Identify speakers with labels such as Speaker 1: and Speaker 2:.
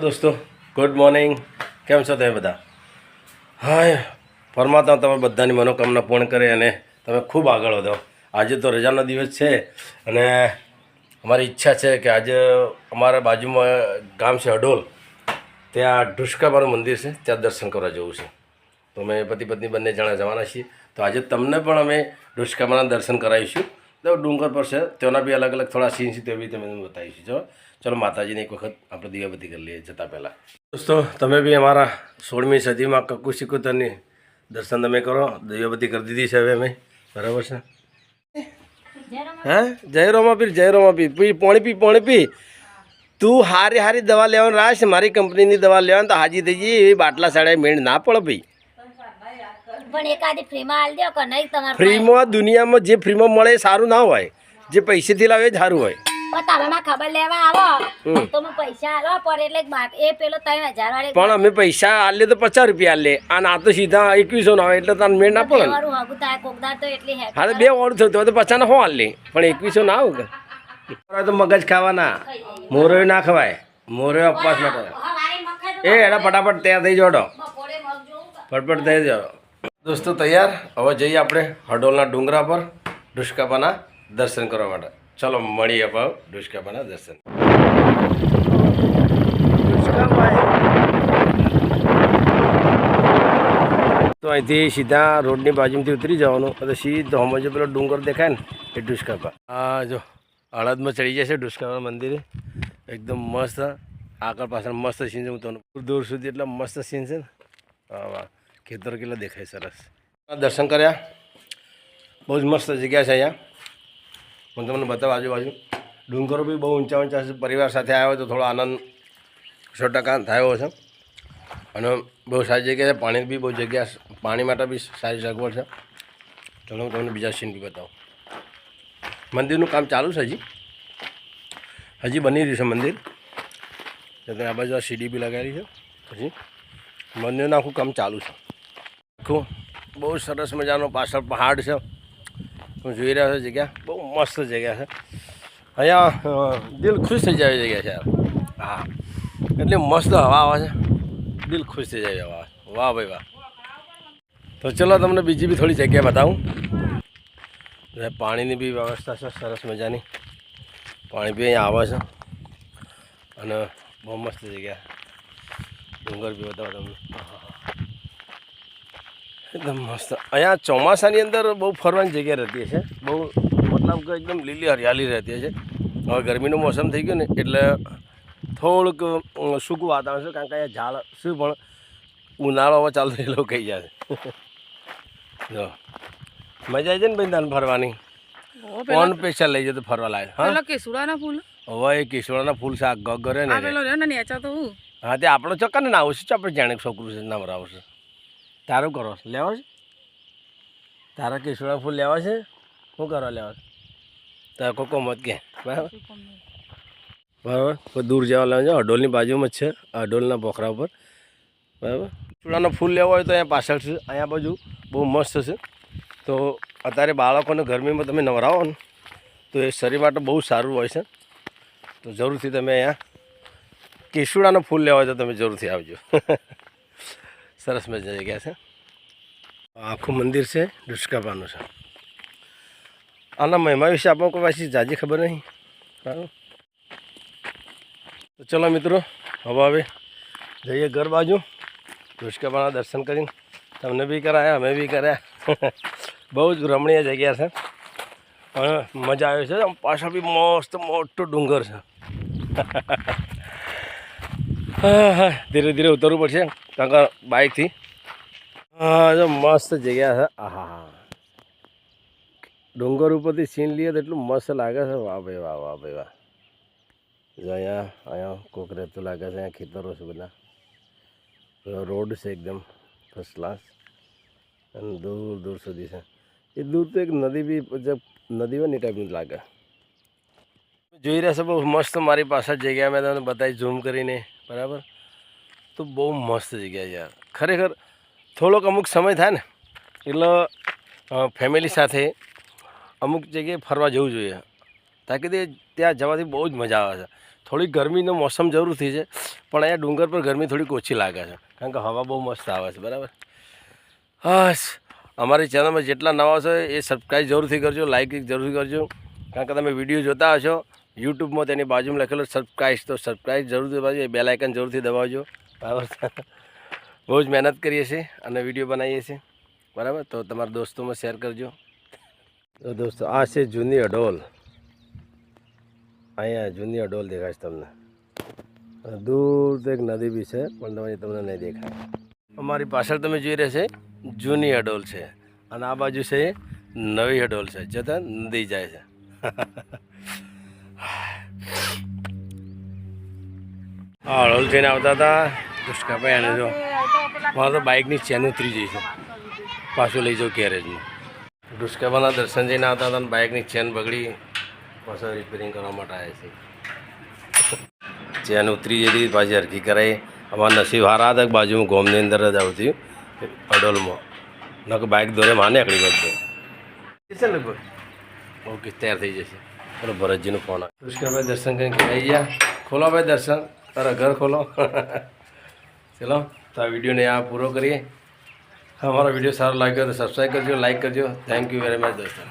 Speaker 1: દોસ્તો. Good morning કેમ છો તમે બધા? હા પરમાત્મા તમે બધાની મનોકામના પૂર્ણ કરે અને તમે ખૂબ આગળ વધો. આજે તો રજાનો દિવસ છે અને અમારી ઈચ્છા છે કે આજે અમારા બાજુમાં ગામ છે અડોલ. ત્યાં ઢુષ્કામાનું મંદિર છે. ત્યાં દર્શન કરવા જવું છે. તો અમે પતિ પત્ની બંને જણા જવાના છીએ. તો આજે તમને પણ અમે ઢુષ્કાબાના દર્શન કરાવીશું. ડુંગર પર છે. તેના બી અલગ અલગ થોડા સીન છે, તે બી તમે બતાવીશું જો ચલો માતાજીને એક વખત આપણે દીવાબત્તી કરી લઈએ જતાં પહેલાં. દોસ્તો, તમે બી અમારા સોળમી સદીમાં કક્કુ સિકુતરની દર્શન તમે કરો. દીવાબત્તી કરી દીધી છે હવે અમે. બરાબર છે? હે? જય રોમા પી જય રોમા પી, પોણી પી પોણી પી. તું હારી હારી દવા લેવાનું રાખ મારી કંપનીની દવા લેવાનું તો હાજી થઈ જઈએ. એવી બાટલા સાડા મેળ ના પડે ભાઈ.
Speaker 2: પણ એકાદી ફ્રીમાં આલ દો કે નહીં તમારે
Speaker 1: ફ્રીમાં દુનિયામાં જે ફ્રીમાં મળે એ સારું ના હોય. જે પૈસેથી લાવે એ જ સારું હોય.
Speaker 2: પણ તમે ના ખબર લેવા આવો. તો હું પૈસા આલવા પડે એટલે એ પેલો ત્રણ હજાર વાળી
Speaker 1: પણ અમે પૈસા આલે તો પચાસ રૂપિયા આલે. અને આ તો સીધા એકવીસો ના હોય એટલે તને મેળ ના પડે. ને
Speaker 2: હગું થાય કોકદાર તો એટલી હેક
Speaker 1: હા બે ઓળું થયું તો પચાસ ના હો આલે? પણ એકવીસો ના આવું કે? તો મગજ ખાવાના. મોરયો ના ખવાય. મોરયો અપવાસ એ એના ફટાફટ તૈયાર થઈ જોડો ફટફટ થઈ જાઓ. દોસ્તો, તૈયાર? હવે જઈએ આપણે હડોલના ડુંગરા પર ડુષ્કાપાના દર્શન કરવા માટે. ચલો, મળીએ પાવ ડુષ્કાપાના દર્શન. તો અહીંથી સીધા રોડની બાજુમાંથી ઉતરી જવાનું. અને સીધો હમજો પેલો ડુંગર દેખાય ને, એ ડુષ્કાપા હા જો હળદમાં ચડી જશે ડુષ્કાપા મંદિરે. એકદમ મસ્ત. આગળ પાછળ મસ્ત સીન છે, હું તમને દૂર સુધી એટલા મસ્ત સીન છે ને. હા વાહ. ખેતરો કેટલા દેખાય સરસ. દર્શન કર્યા. બહુ જ મસ્ત જગ્યા છે અહીંયા. હું તમને બતાવું આજુબાજુ. ડુંગરો બી બહુ ઊંચા ઊંચા પરિવાર સાથે આવ્યો તો થોડો આનંદ સો ટકા થયો છે અને બહુ સારી જગ્યા છે. પાણી બી બહુ જગ્યા. પાણી માટે બી સારી સગવડ છે. ચલો, હું તમને બીજા સીન બી બતાવું. મંદિરનું કામ ચાલુ છે હજી? હજી બની રહ્યું છે મંદિર. આ બાજુ સીડી બી લગાવી છે. પછી મંદિરનું આખું કામ ચાલુ છે. આખું બહુ સરસ મજાનો પાછળ પહાડ છે. હું જોઈ રહ્યો છું જગ્યા. બહુ મસ્ત જગ્યા છે. અહીંયા દિલ ખુશ થઈ જાય જગ્યા છે હા. એટલી મસ્ત હવા આવે છે. દિલ ખુશ થઈ જાય હવા. વાહ ભાઈ વાહ. તો ચલો તમને બીજી બી થોડી જગ્યા બતાવું. પાણીની બી વ્યવસ્થા છે, સરસ મજાની. પાણી બી અહીંયા આવે છે. અને બહુ મસ્ત જગ્યા. ડુંગર બી બતાવો તમને. આહાહા. એકદમ મસ્ત. અહીંયા ચોમાસાની અંદર બહુ ફરવાની જગ્યા રહેતી છે બહુ મતલબ કે એકદમ લીલી હરિયાળી રહેતી છે હવે ગરમીનું મોસમ થઈ ગયું ને એટલે થોડુંક સૂકું વાતાવરણ છે કારણ કે અહીંયા ઝાડ શું પણ ઉનાળો હવે ચાલુ થયેલો કહી જાય જો. મજા આવી જાય ને ભાઈ તને ફરવાની? કોણ પૈસા લઈ જતો ફરવા લાગે હા?
Speaker 3: કેસુડાના ફૂલ.
Speaker 1: હવે એ કેસવાના ફૂલ શાક ગગરે
Speaker 3: આ
Speaker 1: ને
Speaker 3: ને હું.
Speaker 1: હા તે આપણો ચક્કર ને આવશે આપણે જાણે છોકરું છે નવરાવશે છે તારું કરો. લેવો છે? તારા કેસુડા ફૂલ લેવા છે? શું કરવા લેવા? તારે કોકો મત કે. બરાબર? બરાબર? દૂર જવા લેવા છે? અડોલની બાજુમાં જ છે. અડોલના પોખરા ઉપર. બરાબર? કેસુડાનો ફૂલ લેવો હોય તો અહીંયા પાછળ છે. અહીંયા બાજુ બહુ મસ્ત છે. તો અત્યારે બાળકોને ગરમીમાં તમે નવરાવો ને, તો એ શરીર માટે બહુ સારું હોય છે. તો જરૂરથી તમે અહીંયા કેસુડાનો ફૂલ લેવા હોય તો તમે જરૂરથી આવજો. સરસ મજા જગ્યા છે. આખું મંદિર છે ડુષ્કાપાનું છે. આના મહિમા વિશે આપણને કોઈ પાછી જાજી ખબર નહીં. બરાબર તો ચલો મિત્રો, હવે હવે જઈએ ઘર બાજુ. ડુષ્કાપાના દર્શન કરીને. તમને બી કરાયા, અમે બી કર્યા. બહુ જ રમણીય જગ્યા છે. મજા આવે છે. પાછળ બી મસ્ત મોટો ડુંગર છે. હા હા. ધીરે ધીરે ઉતરવું પડશે. કારણ કે બાઇકથી હા મસ્ત જગ્યા છે. આહા. ડુંગર ઉપરથી સીન લઈએ તો એટલું મસ્ત લાગે છે. વાહ ભાઈ વાહ વાહ ભાઈ વાહ. જો અહીંયા અહીંયા કોક રહેતું લાગે છે, અહીંયા ખેતરો છે બધા. રોડ છે એકદમ ફર્સ્ટ ક્લાસ અને દૂર દૂર સુધી છે. એ દૂર તો એક નદી બી નદી હોય ને એ ટાઈપનું લાગે. જોઈ રહ્યા છો બહુ મસ્ત મારી પાસે જગ્યા. મેં તમને બતાવી ઝૂમ કરીને. બરાબર? તો બહુ મસ્ત જગ્યા યાર. ખરેખર થોડોક અમુક સમય થાય ને, એટલે ફેમિલી સાથે અમુક જગ્યાએ ફરવા જવું જોઈએ. તાકી તે ત્યાં જવાથી બહુ જ મજા આવે છે. થોડી ગરમીનો મોસમ જરૂરથી છે, પણ અહીંયા ડુંગર પર ગરમી થોડીક ઓછી લાગે છે. કારણ કે હવા બહુ મસ્ત આવે છે, બરાબર? હસ અમારી ચેનલમાં જેટલા નવા છો એ સબસ્ક્રાઈબ જરૂરથી કરજો લાઇક જરૂરથી કરજો. કારણ કે તમે વીડિયો જોતા હશો યુટ્યુબમાં તેની બાજુમાં લખેલો સબસ્ક્રાઈબ તો સબસ્ક્રાઈબ જરૂરથી દબાવજો એ બે લાઇકન જરૂરથી દબાવજો. બરાબર. બહુ જ મહેનત કરીએ છીએ અને વીડિયો બનાવીએ છીએ. બરાબર? તો તમારા દોસ્તોમાં શેર કરજો. તો દોસ્તો, આ છે જૂની અડોલ. અહીંયા જૂની અડોલ દેખાય તમને. દૂર તો એક નદી બી છે, પણ તમે તમને નહીં દેખાય. અમારી પાછળ તમે જોઈ રહ્યા છે, જૂની અડોલ છે. અને આ બાજુ છે નવી અડોલ છે જતાં નદી જાય છે. આ જઈને આવતા હતા. દુષ્કાભાઈ અને જો. મારે તો બાઇકની ચેન ઉતરી જઈ છે. પાછું લઈ જાઉં ગેરેજમાં ડુસ્કાબાના દર્શન જઈને આવતા હતા અને બાઇકની ચેન બગડી. પાછા રિપેરિંગ કરવા માટે આવ્યા છે. ચેન ઉતરી જઈ હતી પાછી હરકી કરાવી અમારા નસીબ હારા હતા બાજુ બાજુમાં ગોમની અંદર જ આવતી. અડોલમાં નક બાઇક દોરે માને આકડી બધે છે લગભગ? ઓકે તૈયાર થઈ જશે. ચલો ભરતજીનો ફોન આવે દુષ્કાભાઈ દર્શન કરીને આવી ગયા. ખોલો ભાઈ દર્શન. તારા ઘર ખોલો. ચલો, તો આ વિડીયોને આ પૂરો કરીએ. અમારો વીડિયો સારો લાગ્યો તો સબસ્ક્રાઈબ કરજો લાઈક કરજો. થેન્ક યુ વેરી મચ દોસ્તો.